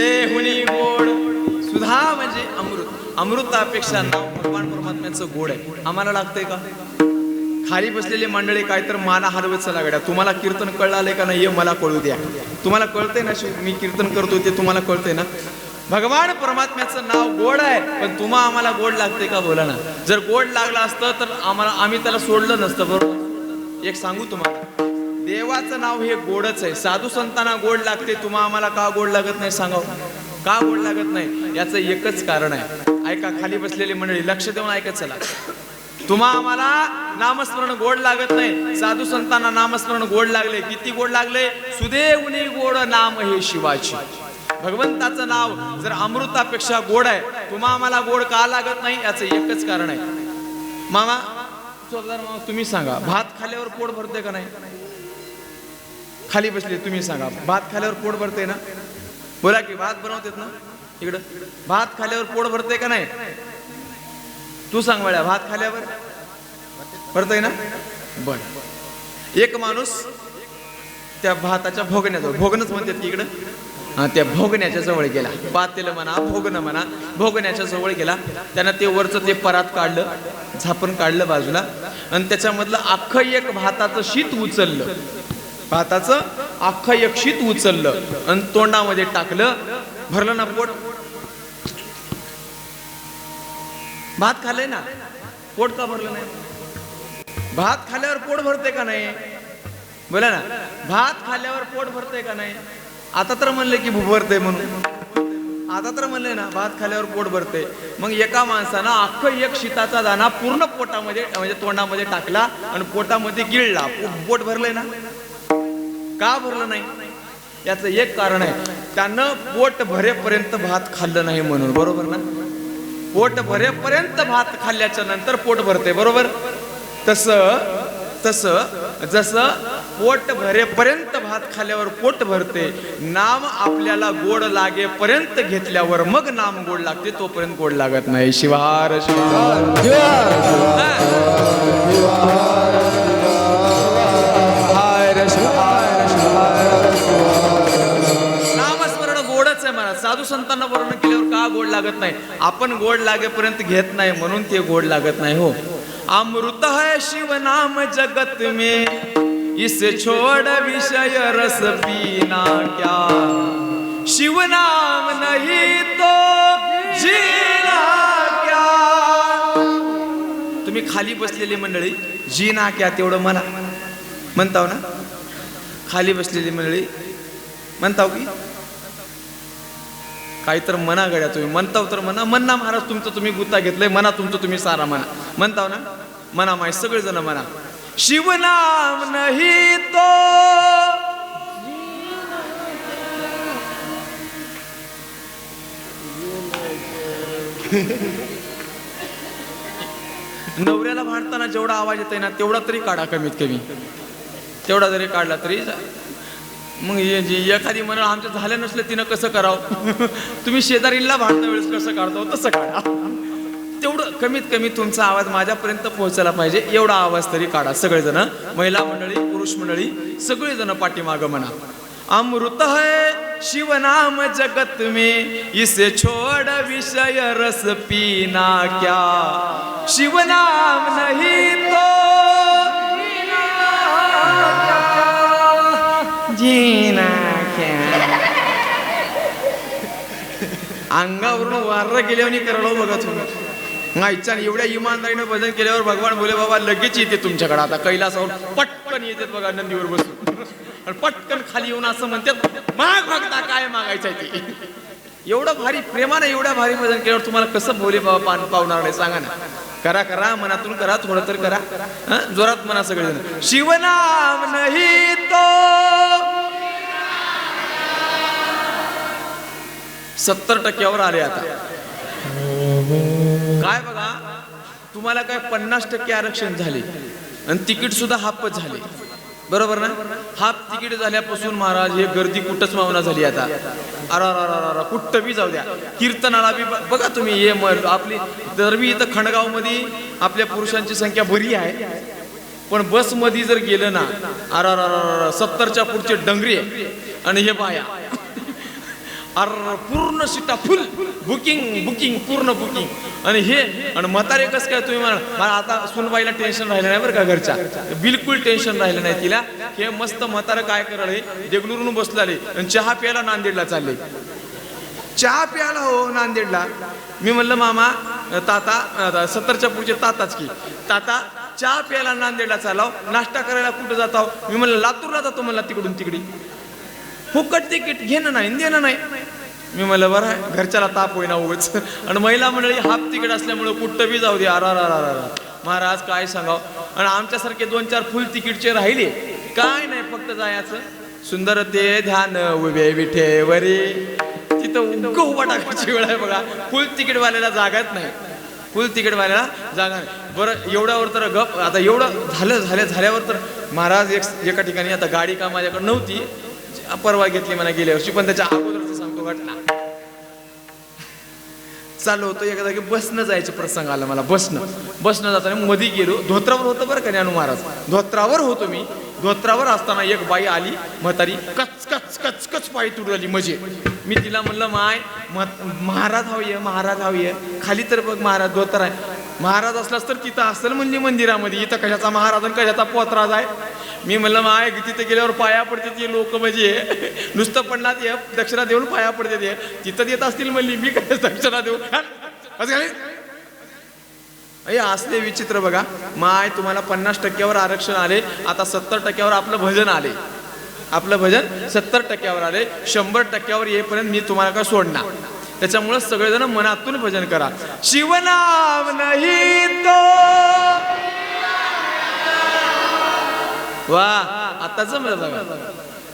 देहुनी गोड. सुधा म्हणजे अमृत. अमृतापेक्षा नाव भगवान परमात्म्याचं गोड आहे. आम्हाला लागतंय का? खाली बसलेली मंडळी काय तर माना हलवत चला तुम्हाला कीर्तन कळलं का नाही मला कळू द्या. तुम्हाला कळतंय ना मी कीर्तन करतो ते तुम्हाला कळतंय ना? भगवान परमात्म्याचं नाव गोड आहे पण तुम्हा आम्हाला गोड लागते का बोला ना? जर गोड लागलं असतं तर आम्हाला आम्ही त्याला सोडलं नसतं बरोबर? एक सांगू तुम्हाला. देवाचं नाव हे गोडच आहे. साधू संतांना गोड लागते तुम्हा आम्हाला का गोड लागत नाही सांगाव? का गोड लागत नाही? याचं एकच कारण आहे. ऐका खाली बसलेली मंडळी लक्ष देऊन ऐकत चला. तुम्हा आम्हाला नामस्मरण गोड लागत नाही. साधू संतांना नामस्मरण गोड लागले. किती गोड लागले? सुदेवनी गोड नाम हे शिवाची. भगवंताचं नाव जर अमृतापेक्षा गोड आहे तुम्हा आम्हाला गोड का लागत नाही? याचं एकच कारण आहे. मामा मामा तुम्ही सांगा. भात खाल्ल्यावर पोट भरते का नाही? खाली बसले तुम्ही सांगा. भात खाल्यावर पोट भरते ना? बोला की भात बनवतेत ना? इकडं. भात खाल्ल्यावर पोट भरते का नाही? तू सांग बळ्या भात खाल्यावर? भरतय ना? बर. एक माणूस त्या भाताच्या भोगण्याजवळ भोगणच म्हणतात की इकडं. हा त्या भोगण्याच्या जवळ गेला. पातेलं म्हणा भोगणं म्हणा भोगण्याच्या जवळ गेला. त्यानं ते वरचं ते परात काढलं झापण काढलं बाजूला. आणि त्याच्यामधलं अख्खं एक भाताचं शीत उचललं. भाताचं अख्खं एक शीत उचललं आणि तोंडामध्ये टाकलं. भरलं ना पोट? भात खाल्लंय ना? पोट का भरलं नाही? भात खाल्ल्यावर पोट भरते का नाही? बोला ना. भात खाल्ल्यावर पोट भरते का नाही? आता तर म्हणले की भरते म्हणून. आता तर म्हणले ना भात खाल्ल्यावर पोट भरते मग एका माणसानं अख्खं एक शीताचा दाना पूर्ण पोटामध्ये म्हणजे तोंडामध्ये टाकला आणि पोटामध्ये गिळला. पोट भरलंय ना? का भरलं नाही? याचं एक कारण आहे त्यानं पोट भरेपर्यंत भात खाल्लं नाही म्हणून बरोबर ना? पोट भरेपर्यंत भात खाल्ल्याच्या नंतर पोट भरते बरोबर? तस तस जसं पोट भरेपर्यंत भात खाल्ल्यावर पोट भरते नाम आपल्याला गोड लागेपर्यंत घेतल्यावर मग नाम गोड लागते तोपर्यंत गोड लागत नाही. शिवार शिवार साधू संतांना वर्णन केल्यावर का गोड लागत नाही? आपण गोड लागेपर्यंत घेत नाही म्हणून ते गोड लागत नाही हो. अमृत है शिव नाम जगत में इसे छोड़ विषय रस पीना क्या? शिव नाम नहीं तो जीना क्या? तुम्ही खाली बसलेली मंडळी जीना क्या तेवढं म्हणा. म्हणताव ना? खाली बसलेली मंडळी म्हणताव की? काही तर मना गड्या तुम्ही. म्हणताव तर म्हणा. म्हणा महाराज तुमचं तुम्ही गुत्ता घेतलंय म्हणा तुमचं तुम्ही सारा म्हणा. म्हणताव ना? म्हणा माय सगळेजण म्हणा. शिवनाम नाही तो. नवऱ्याला भांडताना जेवढा आवाज येतोय ना तेवढा तरी काढा कमीत कमी. तेवढा जरी काढला तरी मग एखादी मंडळ आमचं झालं नसलं तिनं कसं करावं? तुम्ही शेजारीला भांडणं वेळेस कसं काढतो तसं काढा. तेवढं कमीत कमी तुमचा आवाज माझ्यापर्यंत पोहोचायला पाहिजे एवढा आवाज तरी काढा सगळेजण. महिला मंडळी पुरुष मंडळी सगळेजण पाठीमागं म्हणा. अमृत है शिव नाम जगत में इसे छोड़ विषय रस पीना क्या? शिव नाम नहीं तो अंगावरून वार्र गेल्यावर करडव बघा तुम्ही इच्छा एवढ्या इमानदारीनं भजन केल्यावर भगवान बोले बाबा लगेच येते तुमच्याकडे. आता कैलासावर पटकन येते बघा नंदीवर बसून. आणि पटकन खाली येऊन असं म्हणतात माग भगता काय मागायचं ते? एवढं भारी प्रेमानं एवढ्या भारी भजन केल्यावर तुम्हाला कसं बोले बाबा पान पावणार नाही सांगा ना. करा करा मनातून करा थोडं तर करा. हं? जोरात मना सगळेजण. शिवनाम नाही सत्तर टक्क्यावर आले आता. काय बघा तुम्हाला काय पन्नास टक्के आरक्षण झाले आणि तिकीट सुद्धा हाफच झाले. बरोबर ना? हाफ तिकीट झाल्यापासून महाराज हे गर्दी कुठंच मावना झाली आता. अरा अरा कुठं बी जाऊ द्या. कीर्तनाला बी ब- बघा तुम्ही हे म- आपली दरवी इथं खंडगावमध्ये आपल्या पुरुषांची संख्या बरी आहे. पण बसमध्ये जर गेलं ना अरा सत्तरच्या पुढचे डंगरे आणि हे बाया. अर पूर्ण सीटा फुल. बुकिंग बुकिंग पूर्ण बुकिंग. आणि हे आणि म्हातारे कसं काय तुम्ही म्हणा आता सुनबाईला टेन्शन राहिलं नाही बरं का घरच्या. बिलकुल टेन्शन राहिलं नाही तिला. हे मस्त म्हातारं काय करले देगलूरून बसलाले आणि चहा प्यायला नांदेडला चालले. चहा प्यायला हो नांदेडला. मी म्हणलं मामा ताता सत्तरच्या पुढचे ताताच की. ताता चहा प्यायला नांदेडला चालाव नाश्ता करायला कुठं जाताव? मी म्हणलं लातूरला जातो म्हणला तिकडून तिकडे. फुकट तिकीट घेणं नाही देणं नाही. मी म्हणलं बरं आहे, घरच्याला ताप होईना उगच. आणि महिला मंडळी हाफ तिकीट असल्यामुळं कुठं बी जाऊ दे अरा महाराज काय सांगाव? आणि आमच्यासारखे दोन चार फुल तिकीटचे राहिले. काय नाही फक्त जायचं. सुंदर ते ध्यान उभे विठेवरी. तिथं उग उभा टाकायची वेळ आहे बघा. फुल तिकीटवाल्याला जागाच नाही. फुल तिकीटवाल्याला जागा नाही. बरं एवढ्यावर तर गप आता एवढं झालं झालं झाल्यावर तर महाराज एक एका ठिकाणी आता गाडी का माझ्याकडे नव्हती. परवा घेतली मला गेल्या वर्षी पण त्याच्या अगोदर घटना चालू होतो एका जागी बसनं जायचं प्रसंग आला मला बसनं. बसनं जाताना मध्ये गेलो. धोत्रावर होतं बरं का ज्ञानू महाराज? धोत्रावर होतो मी. धोत्रावर असताना एक बाई आली म्हातारी कच कच कच कच पायी तुडवली मजे. मी तिला म्हणलं माय महाराज हवी महाराज हवी खाली तर बघ महाराज धोतर आहे. महाराज असलास तर तिथं असेल म्हणजे मंदिरामध्ये. इथं कशाचा महाराज आणि कशाचा पोतराज आहे? मी म्हणलं माय तिथे गेल्यावर पाया पडते ते लोक म्हणजे नुसतं पडला ते दक्षिणा देऊन पाया पडते ते तिथं देत असतील म्हणली मी काय दक्षिणा देऊ? असं अरे असले विचित्र बघा. माय तुम्हाला पन्नास टक्क्यावर आरक्षण आले. आता सत्तर टक्क्यावर आपलं भजन आले. आपलं भजन सत्तर टक्क्यावर आले. शंभर टक्क्यावर येईपर्यंत मी तुम्हाला काय सोडणार? त्याच्यामुळं सगळेजण मनातून भजन करा. शिवनाम नाही तो. वा आता जमलं बघा.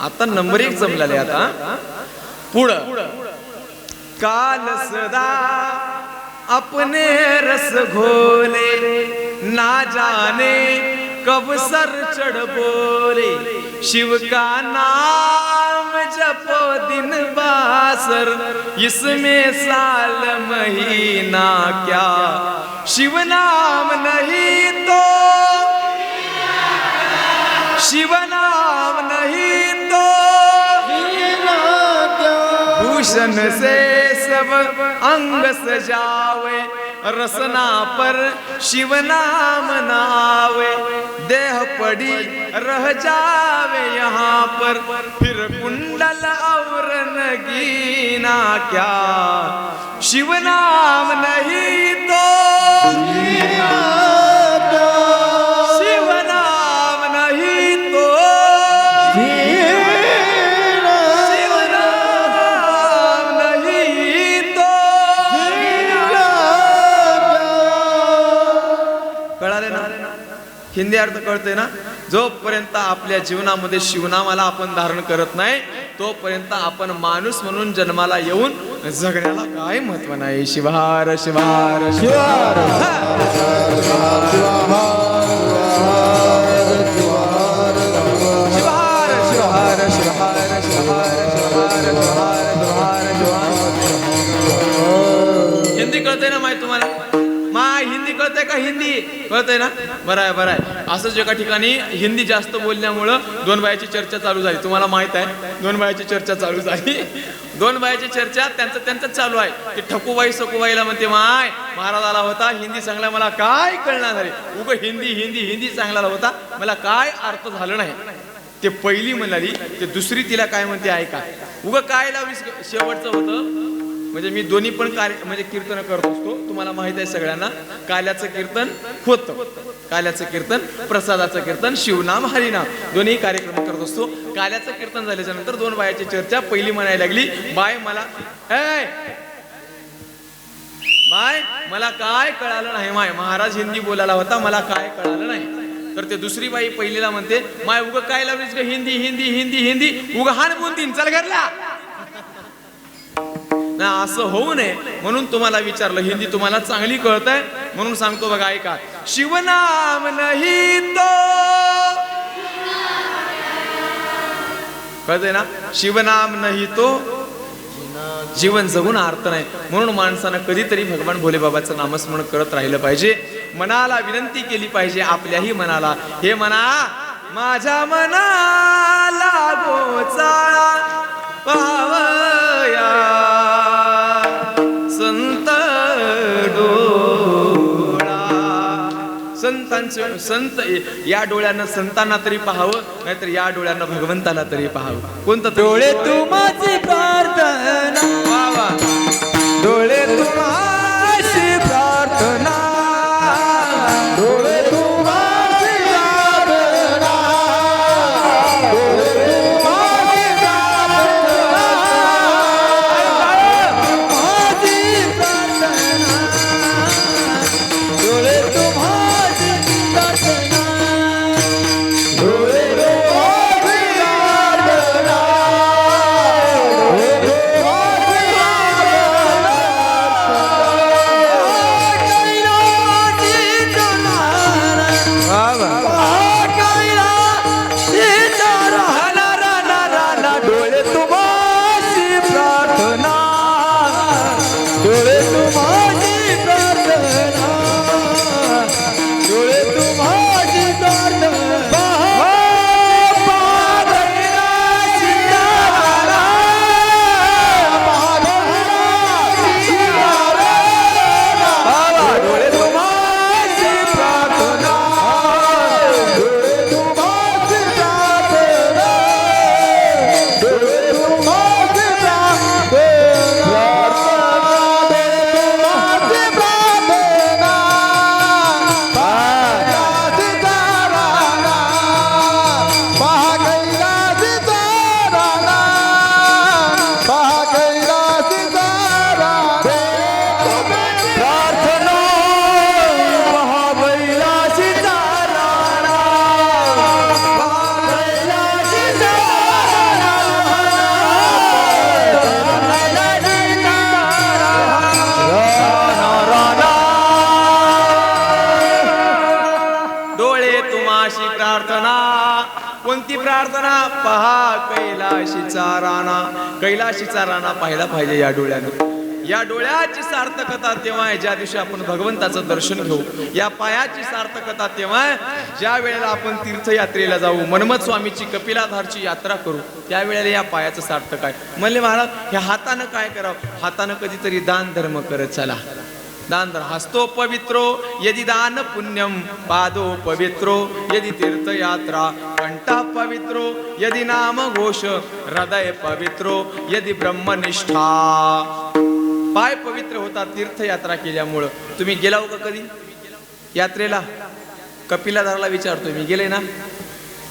आता नंबर एक जमलेले आता. पुढं. काल सदा अपने रस घोले ना जाने कब सर चढ़ बोले। शिव का नाम जपो दिन बासर इसमें साल महीना क्या? शिव नाम नहीं तो शिव नाम नहीं तो भूषण से सब अंग सजावे रसना पर शिव नाम नावे देह पड़ी रह जावे यहाँ पर। फिर कुंडल और नगीना क्या? शिव नाम नहीं तो हिंदी अर्थ कळतोय ना? जोपर्यंत आपल्या जीवनामध्ये शिवनामाला आपण धारण करत नाही तोपर्यंत आपण माणूस म्हणून जन्माला येऊन जगण्याला काय महत्त्व नाही. शिवार शिवार शिवार हिंदी कळते ना माहिती तुम्हाला? मा हिंदी कळते का हिंदी? कळते ना? बरं आहे बरं आहे. असंच एका ठिकाणी हिंदी जास्त बोलल्यामुळं दोन बायाची चर्चा चालू झाली. तुम्हाला माहीत आहे दोन बायाची चर्चा चालू झाली. दोन बायाची चर्चा त्यांचं त्यांचं चालू आहे. की ठकूबाई सकुबाईला म्हणते माय महाराज आला होता हिंदी सांगला मला काय कळणार झाले उग हिंदी हिंदी हिंदी सांगला होता मला काय अर्थ झालं नाही. ते पहिली म्हणाली ते दुसरी तिला काय म्हणते ऐका. उग काय लावीस शेवटचं होतं? म्हणजे मी दोन्ही पण कार्य म्हणजे कीर्तन करत असतो. तुम्हाला माहीत आहे सगळ्यांना काल्याचं कीर्तन होतं. काल्याचं कीर्तन प्रसादाचं कीर्तन शिवनाम हरिनाम. दोन्ही कार्यक्रम करत असतो. काल्याचं कीर्तन झाल्याच्यानंतर दोन बायाची चर्चा पहिली म्हणायला लागली बाय मला बाय मला काय कळालं नाही माय. महाराज हिंदी बोलायला होता मला काय कळालं नाही. तर ते दुसरी बाई पहिलीला म्हणते माय उग काय लावलीस ग? हिंदी हिंदी हिंदी हिंदी. उग हान बोलतीन चल घरला. ना असं होऊ नये. म्हणून तुम्हाला विचारलं हिंदी तुम्हाला चांगली कळत आहे म्हणून सांगतो बघा ऐका. शिवनाम नाही तो. कळतंय ना? शिवनाम नाही तो. जीवन जगून अर्थ नाही. म्हणून माणसानं कधीतरी भगवान भोले बाबाचं नामस्मरण करत राहिलं पाहिजे. मनाला विनंती केली पाहिजे आपल्याही मनाला. हे म्हणा माझ्या मनाला गोचा पावया संतांचं संत या डोळ्यानं संतांना तरी पाहावं नाहीतर या डोळ्यानं भगवंताला तरी पाहावं. कोणतं डोळे तुम्हाची प्रार्थना. वा वा. डोळे तुम्हाची पहा कैलाशीचा राणा. कैलाशीचा राणा पाहिला पाहिजे या डोळ्यानं. या डोळ्याची सार्थकता तेव्हा आहे. ज्या दिवशी आपण भगवंताचं दर्शन घेऊ या पायाची सार्थकता तेव्हा आहे. ज्या वेळेला आपण तीर्थयात्रेला जाऊ मनमत स्वामीची कपिलाधारची यात्रा करू त्यावेळेला या पायाचं सार्थक आहे. म्हणले महाराज ह्या हातानं काय करावं? हातानं कधीतरी दान धर्म करत चला. दान धर्म हस्तो पवित्रो यदि दान पुण्यम पादो पवित्रो यदि तीर्थयात्रा कंठा पवित्रो यदि नाम घोष हृदय पवित्रो यदि ब्रह्मनिष्ठा। पाय पवित्र होतात तीर्थयात्रा केल्यामुळं. तुम्ही गेला का कधी? यात्रेला? कपिलाधारला विचारतो मी गेले ना?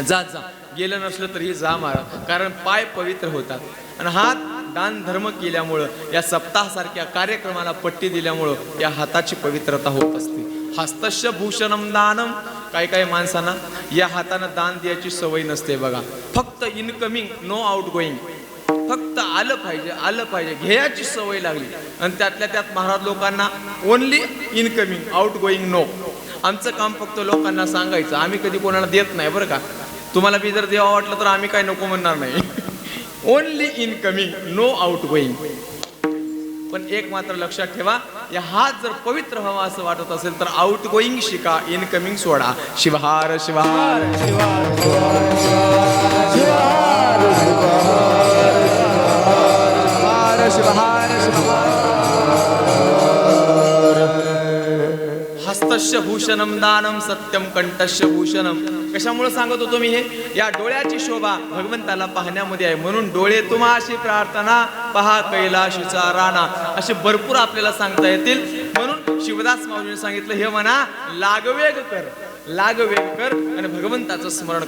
जा जा. गेलं नसलं तरी जा मारा कारण पाय पवित्र होतात. आणि हात दान धर्म केल्यामुळं या सप्ताहासारख्या कार्यक्रमाला पट्टी दिल्यामुळं या हाताची पवित्रता होत असते. हस्तस्य भूषणम दानम काही काही माणसांना या हातानं दान द्यायची सवय नसते बघा. फक्त इनकमिंग नो आउट गोईंग फक्त आलं पाहिजे आलं पाहिजे घ्यायची सवय लागली. आणि त्यातल्या त्यात महाराज लोकांना only incoming outgoing no आमचं काम फक्त लोकांना सांगायचं. आम्ही कधी कोणाला देत नाही बरं का. तुम्हाला बी जर देवा वाटलं तर आम्ही काय नको म्हणणार नाही. Only incoming no outgoing पण एक मात्र लक्षात ठेवा या हात जर पवित्र व्हावा असं वाटत असेल तर आउट गोईंग शिका इनकमिंग सोडा शिवहार शिवहार शिवार हस्तस्य भूषणम दानम सत्यम कंठस्य भूषणम कशामुळे सांगत होतो मी हे? या डोळ्याची शोभा भगवंताला पाहण्यामध्ये आहे. म्हणून डोळे तुम्हाशी प्रार्थना पहा कैलाशीचा राणा असे भरपूर आपल्याला सांगता येतील. म्हणून शिवदास माऊलीने सांगितलं हे म्हणा लागवेग कर. लागवेग कर आणि भगवंताचं स्मरण